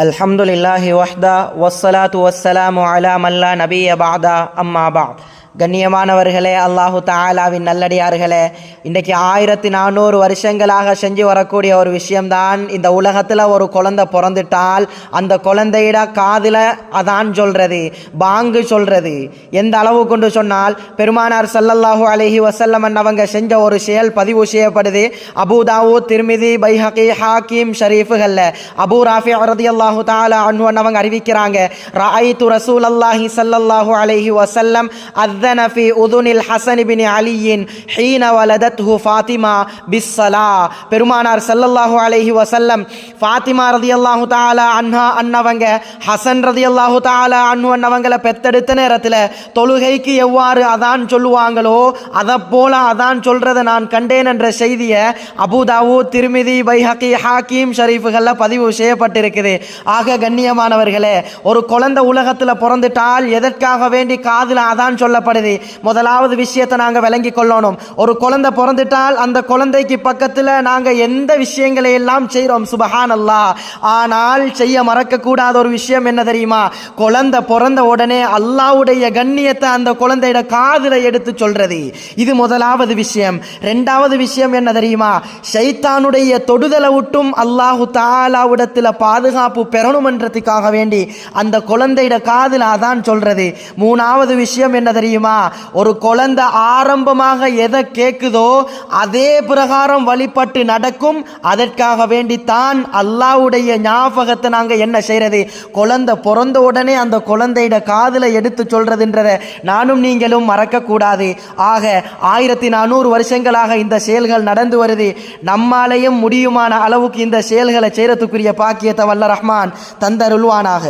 الحمد لله وحده والصلاة والسلام على من لا نبي بعد أما بعد. கண்ணியமானவர்களே அல்லாஹு தாலாவின் நல்லடியார்களே இன்றைக்கி ஆயிரத்தி நானூறு வருஷங்களாக செஞ்சு வரக்கூடிய ஒரு விஷயம்தான். இந்த உலகத்தில் ஒரு குழந்தை பிறந்துட்டால் அந்த குழந்தையிட காதில் அதான் சொல்கிறது பாங்கு சொல்கிறது எந்த அளவு கொண்டு சொன்னால் பெருமானார் சல்லல்லாஹூ அலஹி வசல்லமன் அவங்க செஞ்ச ஒரு செயல் பதிவு செய்யப்படுது. Abu Dawud Tirmidhi Baihaqi Hakim ஷரீஃபுகளில். Abu Rafi ரதியல்லாஹு தாலா அன்வன் அவங்க அறிவிக்கிறாங்க ராயித்து ரசூல் அல்லாஹி சல்லல்லாஹூ அலஹி வசல்லம் வஸல்லம் அத்தன ஃபி உதுனில் ஹசன் பின் அலியின் ஹீன வலதத்ஹு ஃபாத்திமா பிஸ்ஸலா பெருமானார் சல்லல்லாஹு அலைஹி வசல்லம் ஃபாத்திமா ரதி அல்லாஹு தாலா அன்ஹா அன்னவங்க ஹசன் ரதியல்லாஹு தாலா அன்ஹு அன்னவங்களை பெத்தெடுத்த நேரத்தில் தொழுகைக்கு எவ்வாறு அதான் சொல்லுவாங்களோ அதை போல அதான் சொல்றதை நான் கண்டேன் என்ற செய்தியை அபுதாவு திருமிதி பைஹக்கி ஹாக்கீம் ஷரீஃபுகளில் பதிவு செய்யப்பட்டிருக்குது. ஆக கண்ணியமானவர்களே ஒரு குழந்தை உலகத்தில் பிறந்துட்டால் எதற்காக வேண்டி காதில் அதான் சொல்லப்படுது முதலாவது விஷயத்தை நாங்கள் விளங்கி கொள்ளணும். ஒரு குழந்தை பிறந்துட்டால் அந்த குழந்தைக்கு பக்கத்தில் நாங்கள் எந்த விஷயங்களை எல்லாம் செய்கிறோம் சுபஹான் அல்லா ஆனால் செய்ய மறக்கக்கூடாத ஒரு விஷயம் என்ன தெரியுமா? குழந்தை பிறந்த உடனே அல்லாவுடைய கண்ணியத்தை அந்த குழந்தையோட காதில் எடுத்து சொல்றது. இது முதலாவது விஷயம். ரெண்டாவது விஷயம் என்ன தெரியுமா? ஷைத்தானுடைய தொடுதலை விட்டும் அல்லாஹு தாலாவிடத்தில் பாதுகாப்பு பெறணுமன்றதுக்காக வேண்டி அந்த குழந்தையோட காதில் அதான் சொல்றது. மூணாவது விஷயம் என்ன தெரியுமா? ஒரு குழந்தை ஆரம்பமாக எதை கேட்குதோ அதே பிரகாரம் வழிபட்டு நடக்கும். அதற்காக வேண்டித்தான் அல்லாவுடைய ஞாபகத்தை நாங்கள் என்ன செய்யறது குழந்தை பிறந்த உடனே அந்த குழந்தையிட காதில் எடுத்து சொல்கிறதுன்றதை நானும் நீங்களும் மறக்கக்கூடாது. ஆக ஆயிரத்தி நானூறு வருஷங்களாக இந்த செயல்கள் நடந்து வருது. நம்மாலேயும் முடியுமான அளவுக்கு இந்த செயல்களை செய்கிறதுக்குரிய பாக்கியத்தை வல்ல ரஹ்மான் தந்தருள்வானாக.